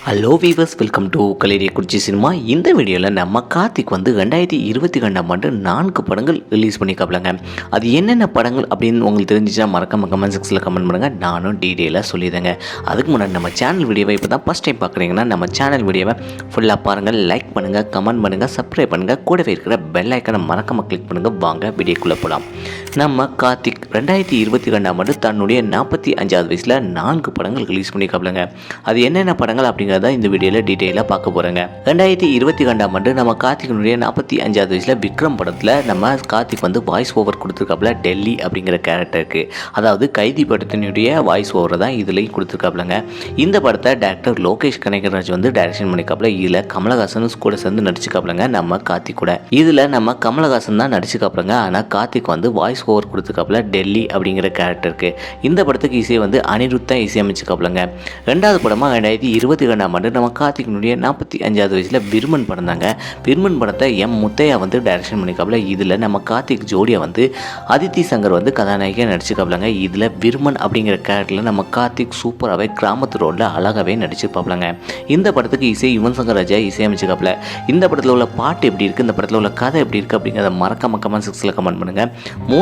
Hello viewers welcome to கலேரிய குறிச்சி cinema இந்த வீடியோவில் நம்ம கார்த்திக் வந்து ரெண்டாயிரத்தி இருபத்தி ரெண்டாம் ஆண்டு நான்கு படங்கள் ரிலீஸ் பண்ணியிருக்காப்லங்க அது என்னென்ன படங்கள் அப்படின்னு உங்களுக்கு தெரிஞ்சிச்சுன்னா மறக்காம கமெண்ட் செக்ஷனில் கமெண்ட் பண்ணுங்கள் நானும் டீட்டெயிலாக சொல்லிடுங்க அதுக்கு முன்னாடி நம்ம சேனல் வீடியோவை இப்போ தான் ஃபஸ்ட் டைம் பார்க்குறீங்கன்னா நம்ம சேனல் வீடியோவை ஃபுல்லாக பாருங்கள் லைக் பண்ணுங்கள் கமெண்ட் பண்ணுங்கள் சப்ஸ்கிரைப் பண்ணுங்கள் கூடவே இருக்கிற பெல் ஐக்கனை மறக்காமல் கிளிக் பண்ணுங்கள் வாங்க வீடியோக்குள்ளே போகலாம் நம்ம கார்த்திக் ரெண்டாயிரத்தி இருபத்தி ரெண்டாம் ஆண்டு தன்னுடைய நாற்பத்தி அஞ்சாவது வயசில் நான்கு படங்கள் ரிலீஸ் பண்ணியிருக்காப்லங்க அது என்னென்ன படங்கள் அப்படிங்கிறத இந்த வீடியோவில் டீட்டெயிலாக பார்க்க போகிறேங்க ரெண்டாயிரத்தி இருபத்தி ரெண்டாம் ஆண்டு நம்ம கார்த்திகனுடைய நாற்பத்தி அஞ்சாவது வயசில் விக்ரம் படத்தில் நம்ம கார்த்திக் வந்து வாய்ஸ் ஓவர் கொடுத்துருக்காப்புல டெல்லி அப்படிங்கிற கேரக்டருக்கு அதாவது கைதி படத்தினுடைய வாய்ஸ் ஓவரை தான் இதுலேயும் கொடுத்துருக்காப்புலங்க. இந்த படத்தை டேரக்டர் லோகேஷ் கனகராஜ் வந்து டைரக்ஷன் பண்ணிக்காப்புல இதில் கமலஹாசன் கூட சேர்ந்து நடிச்சுக்காப்புலங்க நம்ம கார்த்திக் கூட. இதில் நம்ம கமலஹாசன் தான் நடிச்சுக்காப்புலங்க ஆனால் கார்த்திக் வந்து வாய்ஸ் ஸ்கோர் கொடுத்துருக்காப்புல டெல்லி அப்படிங்கிற கேரக்டருக்கு இந்த படத்துக்கு இசையை வந்து அனிருத் தான் இசையமைச்சுக்காப்புலங்க ரெண்டாவது படமாக ரெண்டாயிரத்தி இருபத்தி ரெண்டாம் ஆண்டு நம்ம கார்த்திகனுடைய நாற்பத்தி அஞ்சாவது வயசில் விருமன் படம் தாங்க. விருமன் படத்தை எம். முத்தையா வந்து டைரக்ஷன் பண்ணிக்காப்புல இதில் நம்ம கார்த்திக் ஜோடியை வந்து அதித்தி சங்கர் வந்து கதாநாயகியாக நடிச்சிருக்காப்புலங்க. இதில் விருமன் அப்படிங்கிற கேரக்டரில் நம்ம கார்த்திக் சூப்பராகவே கிராமத்து ரோடில் அழகாகவே நடிச்சிருப்பாப்புலங்க. இந்த படத்துக்கு இசை யுவன் சங்கர் ராஜா இசையமைச்சுக்காப்புல இந்த படத்தில் உள்ள பாட்டு எப்படி இருக்குது இந்த படத்தில் உள்ள கதை எப்படி இருக்குது அப்படிங்கிறத மறக்காம கமெண்ட் செக்ஷனில் கமெண்ட் பண்ணுங்கள்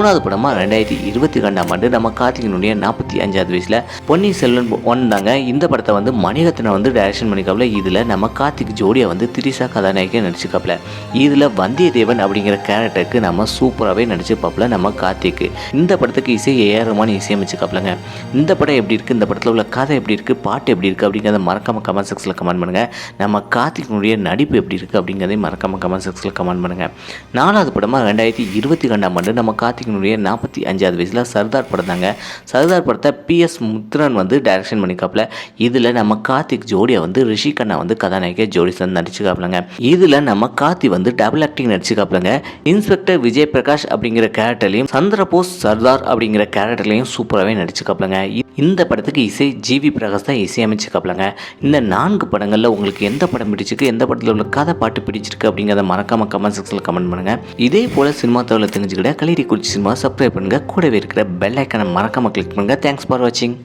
மூணாவது படமாக ரெண்டாயிரத்தி இருபத்தி ரெண்டாம் ஆண்டு நம்ம கார்த்திகனுடைய நாற்பத்தி அஞ்சாவது வயசில் பொன்னி செல்வன் ஒன் தாங்க இந்த படத்தை வந்து மணிரத்னம் வந்து டைரக்ஷன் பண்ணிக்காப்புல இதில் நம்ம கார்த்திக் ஜோடியாக வந்து திரிசா கதாநாயகியாக நடிச்சுக்காப்புல இதில் வந்தியத்தேவன் அப்படிங்கிற கேரக்டருக்கு நம்ம சூப்பராகவே நடிச்சிருப்பாப்புல நம்ம கார்த்திக். இந்த படத்துக்கு இசை ஏஆர் ரமான் இசையமைச்சுக்காப்புலங்க இந்த படம் எப்படி இருக்குது இந்த படத்தில் உள்ள கதை எப்படி இருக்குது பாட்டு எப்படி இருக்குது அப்படிங்கிறத மறக்காம கமெண்ட் செக்ஷனில் கமெண்ட் பண்ணுங்கள் நம்ம கார்த்திகனுடைய நடிப்பு எப்படி இருக்குது அப்படிங்கிறதையும் மறக்காம கமெண்ட் செக்ஷனில் கமெண்ட் பண்ணுங்கள் நாலாவது படமாக ரெண்டாயிரத்தி இருபத்தி ரெண்டாம் ஆண்டு நம்ம கார்த்திகனுடைய நாற்பத்தி அஞ்சாவது வயசில் சர்தார் படம் தாங்க சர்தார் படத்தை பிஎஸ் முத்ரன் வந்து டைரக்ஷன் பண்ணிக்காப்புல இதில் நம்ம கார்த்திக் ஜோடியை வந்து ரிஷி கண்ணா வந்து கதாநாயக ஜோடி சேர்ந்து நடிச்சுக்காப்பிலங்க இதில் நம்ம கார்த்தி வந்து டபுள் ஆக்டிங் நடிச்சுக்காப்புலங்க இன்ஸ்பெக்டர் விஜய் பிரகாஷ் அப்படிங்கிற கேரக்டர்லையும் சந்திரபோஸ் சர்தார் அப்படிங்கிற கேரக்டர்லையும் சூப்பராகவே நடிச்சுக்காப்புலங்க இந்த படத்துக்கு இசை ஜிவி பிரகாஷ் தான் இசையமைச்சிருக்காப்லங்க. இந்த நான்கு படங்களில் உங்களுக்கு எந்த படம் பிடிச்சிருக்கு? எந்த படத்தில் உள்ள கதை பாட்டு பிடிச்சிருக்கு அப்படிங்கிறத மறக்காம கமெண்ட் செக்ஷனில் கமெண்ட் பண்ணுங்கள் இதே போல் சினிமா தகவலை தெரிஞ்சுக்கிட்ட கலிரி குறிச்சி சினிமா சப்ஸ்கிரைப் பண்ணுங்கள் கூடவே இருக்கிற பெல் ஐக்கனை மறக்காம கிளிக் பண்ணுங்கள் தேங்க்ஸ் ஃபார் வாட்சிங்